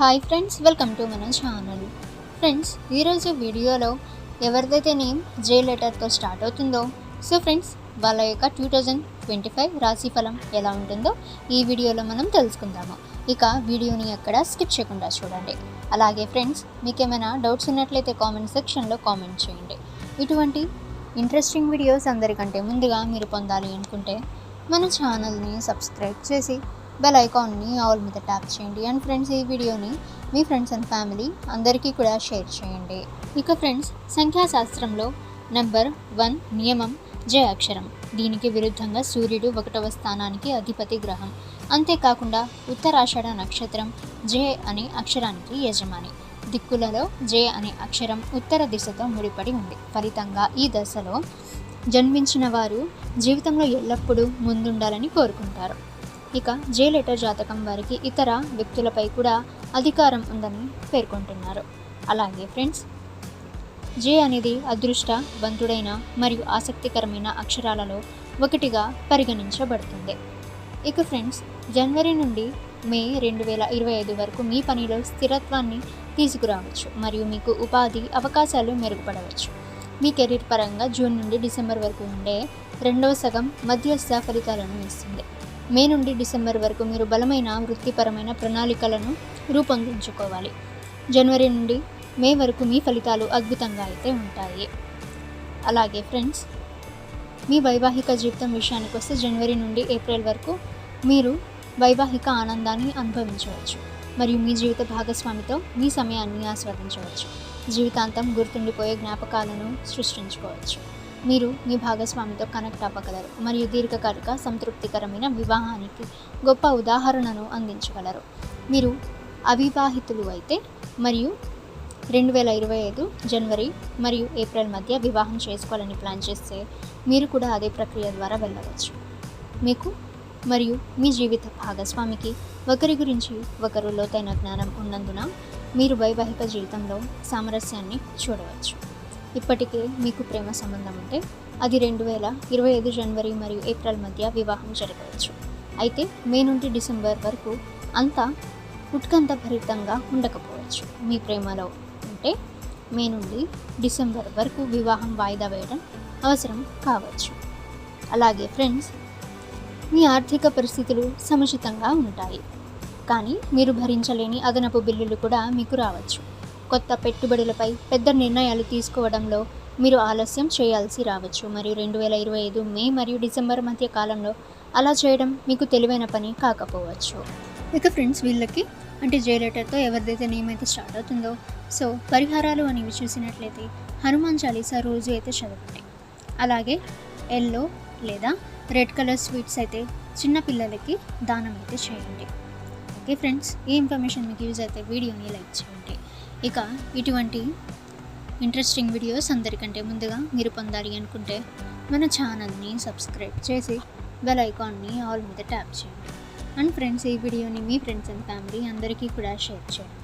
Hi friends welcome to మన channel friends ఈరోజు వీడియోలో ఎవరిదైతే నేమ్ జే లెటర్తో స్టార్ట్ అవుతుందో సో ఫ్రెండ్స్ వాళ్ళ యొక్క టూ థౌజండ్ ట్వంటీ ఫైవ్ రాశి ఫలం ఎలా ఉంటుందో ఈ వీడియోలో మనం తెలుసుకుందాము. ఇక వీడియోని ఎక్కడ స్కిప్ చేయకుండా చూడండి. అలాగే ఫ్రెండ్స్ మీకు ఏమైనా డౌట్స్ ఉన్నట్లయితే కామెంట్ సెక్షన్లో కామెంట్ చేయండి. ఇటువంటి ఇంట్రెస్టింగ్ వీడియోస్ అందరికంటే ముందుగా మీరు పొందాలి అనుకుంటే మన ఛానల్ని సబ్స్క్రైబ్ చేసి బెల్ ఐకాన్ని ఆల్ మీద ట్యాప్ చేయండి. అండ్ ఫ్రెండ్స్ ఈ వీడియోని మీ ఫ్రెండ్స్ అండ్ ఫ్యామిలీ అందరికీ కూడా షేర్ చేయండి. ఇక ఫ్రెండ్స్ సంఖ్యాశాస్త్రంలో నెంబర్ వన్ నియమం జయ అక్షరం. దీనికి విరుద్ధంగా సూర్యుడు ఒకటవ స్థానానికి అధిపతి గ్రహం. అంతేకాకుండా ఉత్తరాషాఢ నక్షత్రం జే అనే అక్షరానికి యజమాని. దిక్కులలో జే అనే అక్షరం ఉత్తర దిశతో ముడిపడి ఉంది. ఫలితంగా ఈ దశలో జన్మించిన వారు జీవితంలో ఎల్లప్పుడూ ముందుండాలని కోరుకుంటారు. ఇక జే లెటర్ జాతకం వారికి ఇతర వ్యక్తులపై కూడా అధికారం ఉందని పేర్కొంటున్నారు. అలాగే ఫ్రెండ్స్ జే అనేది అదృష్టవంతుడైన మరియు ఆసక్తికరమైన అక్షరాలలో ఒకటిగా పరిగణించబడుతుంది. ఇక ఫ్రెండ్స్ జనవరి నుండి మే రెండు వేల ఇరవై ఐదు వరకు మీ పనిలో స్థిరత్వాన్ని తీసుకురావచ్చు మరియు మీకు ఉపాధి అవకాశాలు మెరుగుపడవచ్చు. మీ కెరీర్ పరంగా జూన్ నుండి డిసెంబర్ వరకు ఉండే రెండవ సగం మధ్యస్థ ఫలితాలను ఇస్తుంది. మే నుండి డిసెంబర్ వరకు మీరు బలమైన వృత్తిపరమైన ప్రణాళికలను రూపొందించుకోవాలి. జనవరి నుండి మే వరకు మీ ఫలితాలు అద్భుతంగా అయితే ఉంటాయి. అలాగే ఫ్రెండ్స్ మీ వైవాహిక జీవితం విషయానికి వస్తే జనవరి నుండి ఏప్రిల్ వరకు మీరు వైవాహిక ఆనందాన్ని అనుభవించవచ్చు. మరియు మీ జీవిత భాగస్వామితో మీ సమయాన్ని ఆస్వాదించవచ్చు. జీవితాంతం గుర్తుండిపోయే జ్ఞాపకాలను సృష్టించుకోవచ్చు. మీరు మీ భాగస్వామితో కనెక్ట్ అవ్వగలరు మరియు దీర్ఘకాలిక సంతృప్తికరమైన వివాహానికి గొప్ప ఉదాహరణను అందించగలరు. మీరు అవివాహితులు అయితే మరియు రెండు వేల ఇరవై ఐదు జనవరి మరియు ఏప్రిల్ మధ్య వివాహం చేసుకోవాలని ప్లాన్ చేస్తే మీరు కూడా అదే ప్రక్రియ ద్వారా వెళ్ళవచ్చు. మీకు మరియు మీ జీవిత భాగస్వామికి ఒకరి గురించి ఒకరు లోతైన జ్ఞానం ఉన్నందున మీరు వైవాహిక జీవితంలో సామరస్యాన్ని చూడవచ్చు. ఇప్పటికే మీకు ప్రేమ సంబంధం ఉంటే అది రెండు వేల ఇరవై ఐదు జనవరి మరియు ఏప్రిల్ మధ్య వివాహం జరగవచ్చు. అయితే మే నుండి డిసెంబర్ వరకు అంతా ఉత్కంఠ భరితంగా ఉండకపోవచ్చు. మీ ప్రేమలో ఉంటే మే నుండి డిసెంబర్ వరకు వివాహం వాయిదా వేయడం అవసరం కావచ్చు. అలాగే ఫ్రెండ్స్ మీ ఆర్థిక పరిస్థితులు సముచితంగా ఉంటాయి. కానీ మీరు భరించలేని అదనపు బిల్లులు కూడా మీకు రావచ్చు. కొత్త పెట్టుబడులపై పెద్ద నిర్ణయాలు తీసుకోవడంలో మీరు ఆలస్యం చేయాల్సి రావచ్చు. మరియు రెండు వేల ఇరవై ఐదు మే మరియు డిసెంబర్ మధ్య కాలంలో అలా చేయడం మీకు తెలివైన పని కాకపోవచ్చు. ఇక ఫ్రెండ్స్ వీళ్ళకి అంటే జే ఎవరిదైతే నేమ్ అయితే స్టార్ట్ అవుతుందో సో పరిహారాలు అనేవి చూసినట్లయితే హనుమాన్ చాలీసా రోజు అయితే చదవండి. అలాగే ఎల్లో లేదా రెడ్ కలర్ స్వీట్స్ అయితే చిన్నపిల్లలకి దానం అయితే చేయండి. ఓకే ఫ్రెండ్స్ ఈ ఇన్ఫర్మేషన్ మీకు యూజ్ అయితే వీడియోని లైక్ చేయండి. ఇక ఇటువంటి ఇంట్రెస్టింగ్ వీడియోస్ అందరికంటే ముందుగా మీరు పొందాలి అనుకుంటే మన ఛానల్ని సబ్స్క్రైబ్ చేసి బెల్ ఐకాన్ని ఆల్ మీద ట్యాప్ చేయండి. అండ్ ఫ్రెండ్స్ ఈ వీడియోని మీ ఫ్రెండ్స్ అండ్ ఫ్యామిలీ అందరికీ కూడా షేర్ చేయండి.